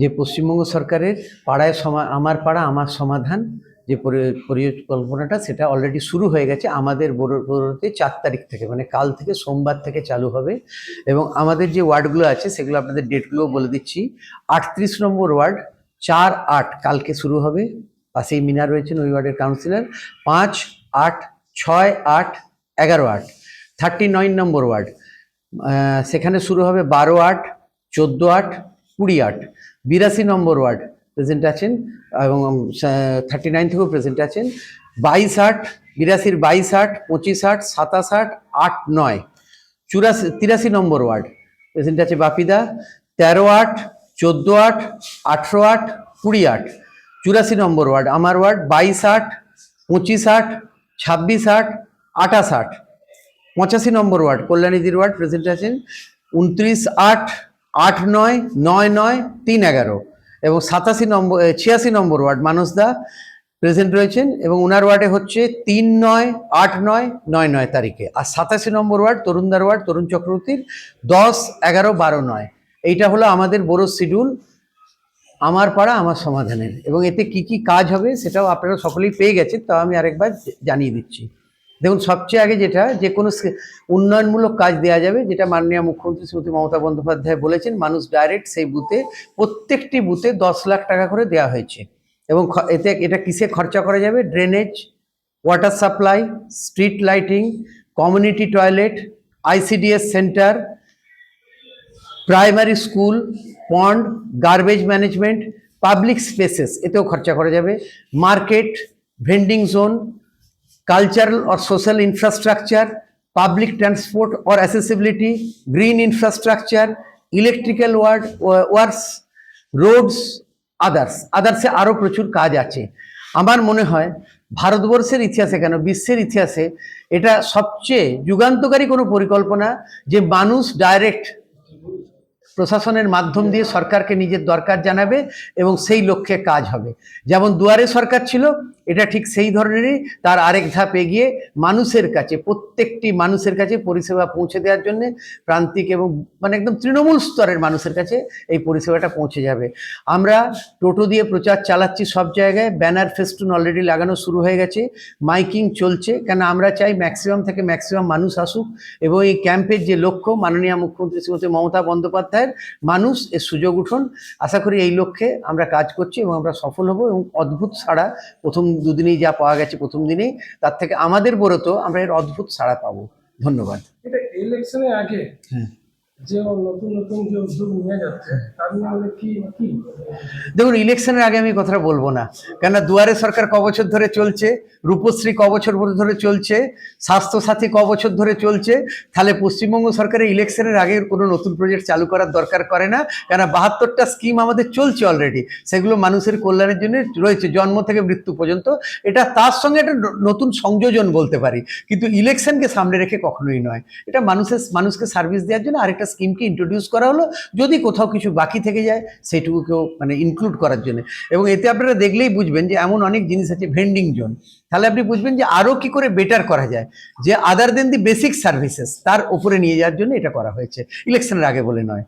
যে পশ্চিমবঙ্গ সরকারের পাড়ায় সমা, আমার পাড়া, আমার সমাধান যে পরিকল্পনাটা, সেটা অলরেডি শুরু হয়ে গেছে আমাদের বড়োতে চার তারিখ থেকে মানে কাল থেকে সোমবার থেকে চালু হবে। এবং আমাদের যে ওয়ার্ডগুলো আছে, সেগুলো আপনাদের ডেটগুলো বলে দিচ্ছি। আটত্রিশ নম্বর ওয়ার্ড, চার আট কালকে শুরু হবে। পাশেই মিনা রয়েছেন ওই ওয়ার্ডের কাউন্সিলর। পাঁচ আট ছয় আট এগারো আট। থার্টি নম্বর ওয়ার্ড সেখানে শুরু হবে বারো আট, চোদ্দ আট কুড়ি আট, বিরাশি নম্বর ওয়ার্ড প্রেজেন্ট আছেন এবং থার্টি নাইন থেকেও প্রেজেন্ট আছেন। বাইশ আট, বিরাশির বাইশ আট, পঁচিশ আট, সাতাশ আট আট নয়। চুরাশি, তিরাশি নম্বর ওয়ার্ড প্রেজেন্ট আছে বাপিদা। তেরো আট, চোদ্দ আট, আঠেরো আট, কুড়ি আট। চুরাশি নম্বর ওয়ার্ড আমার ওয়ার্ড। বাইশ আট, পঁচিশ আট, ছাব্বিশ আট, আঠাশ আট। পঁচাশি নম্বর ওয়ার্ড কল্যাণীদির ওয়ার্ড প্রেজেন্ট আছেন। উনত্রিশ আট আট নয় নয় নয়, তিন এগারো। এবং সাতাশি নম্বর ছিয়াশি নম্বর ওয়ার্ড মানসদা প্রেজেন্ট রয়েছেন এবং ওনার ওয়ার্ডে হচ্ছে তিন নয়, আট নয় নয় নয় তারিখে। আর সাতাশি নম্বর ওয়ার্ড তরুণদার ওয়ার্ড, তরুণ চক্রবর্তীর দশ, এগারো, বারো, নয়। এইটা হলো আমাদের বড় শিডিউল, আমার পাড়া, আমার সমাধানের। এবং এতে কি কি কাজ হবে সেটাও আপনারা সকলেই পেয়ে গেছেন, তাও আমি আরেকবার জানিয়ে দিচ্ছি। দেখুন, সবচেয়ে আগে যেটা, যে কোনো উন্নয়নমূলক কাজ দেওয়া যাবে, যেটা মাননীয় মুখ্যমন্ত্রী শ্রীমতী মমতা বন্দ্যোপাধ্যায় বলেছেন, মানুষ ডাইরেক্ট সেই বুথে, প্রত্যেকটি বুথে দশ লাখ টাকা করে দেওয়া হয়েছে। এবং এতে, এটা কিসে খরচা করা যাবে? Drainage water supply street lighting community toilet ICDS centre primary school pond garbage management public spaces এতেও খরচা করা যাবে। Market vending zone cultural or social infrastructure, public transport or accessibility, green infrastructure, electrical ward, works, roads, others. আদার্সে আরও প্রচুর কাজ আছে আমার মনে হয় ভারতবর্ষের ইতিহাসে কেন বিশ্বের ইতিহাসে এটা সবচেয়ে যুগান্তকারী কোনো পরিকল্পনা যে মানুষ ডাইরেক্ট প্রশাসনের মাধ্যম দিয়ে সরকারকে নিজের দরকার জানাবে এবং সেই লক্ষ্যে কাজ হবে। যেমন দুয়ারে সরকার ছিল, এটা ঠিক সেই ধরনেরই তার আরেক ধাপ এগিয়ে মানুষের কাছে, প্রত্যেকটি মানুষের কাছে পরিষেবা পৌঁছে দেওয়ার জন্য প্রান্তিক এবং মানে একদম তৃণমূল স্তরের মানুষের কাছে এই পরিষেবাটা পৌঁছে যাবে। আমরা টোটো দিয়ে প্রচার চালাচ্ছি সব জায়গায়, ব্যানার ফেস্টুন অলরেডি লাগানো শুরু হয়ে গেছে, মাইকিং চলছে কেন আমরা চাই ম্যাক্সিমাম থেকে ম্যাক্সিমাম মানুষ আসুক এবং এই ক্যাম্পের যে লক্ষ্য, মাননীয় মুখ্যমন্ত্রী শ্রীমতী মমতা বন্দ্যোপাধ্যায়ের মানুষ এর সুযোগ উঠুন। আশা করি এই লক্ষ্যে আমরা কাজ করছি এবং আমরা সফল হব এবং অদ্ভুত সাড়া প্রথম দুদিনেই যা পাওয়া গেছে প্রথম দিনেই তার থেকে আমাদের বরত আমরা এর অদ্ভুত সাড়া পাবো। ধন্যবাদ। এটা ইলেকশনের আগে হ্যাঁ। দেখুন, ইলেকশনের আগে আমি কথাটা বলব না। কেননা দুয়ারে সরকার ক বছর ধরে চলছে, রূপশ্রী ক বছর ধরে চলছে, স্বাস্থ্যসাথী ক বছর ধরে চলছে, তাহলে পশ্চিমবঙ্গ সরকারের ইলেকশনের আগে কোনো নতুন প্রজেক্ট চালু করার দরকার করে না। কেন বাহাত্তরটা স্কিম আমাদের চলছে অলরেডি সেগুলো মানুষের কল্যাণের জন্য রয়েছে, জন্ম থেকে মৃত্যু পর্যন্ত। এটা তার সঙ্গে একটা নতুন সংযোজন বলতে পারি। কিন্তু ইলেকশনকে সামনে রেখে কখনোই নয়। এটা মানুষের, মানুষকে সার্ভিস দেওয়ার জন্য আরেকটা স্কিমকে ইন্ট্রোডিউস করা হলো, যদি কোথাও কিছু বাকি থেকে যায়, সেটুকুকেও মানে ইনক্লুড করার জন্য। এবং এতে আপনারা দেখলেই বুঝবেন যে এমন অনেক জিনিস আছে ভেন্ডিং জোন তাহলে আপনি বুঝবেন যে আরও কি করে বেটার করা যায়, যে আদার দেন দি বেসিক সার্ভিসেস তার উপরে নিয়ে যাওয়ার জন্য এটা করা হয়েছে। ইলেকশনের আগে বলে নয়।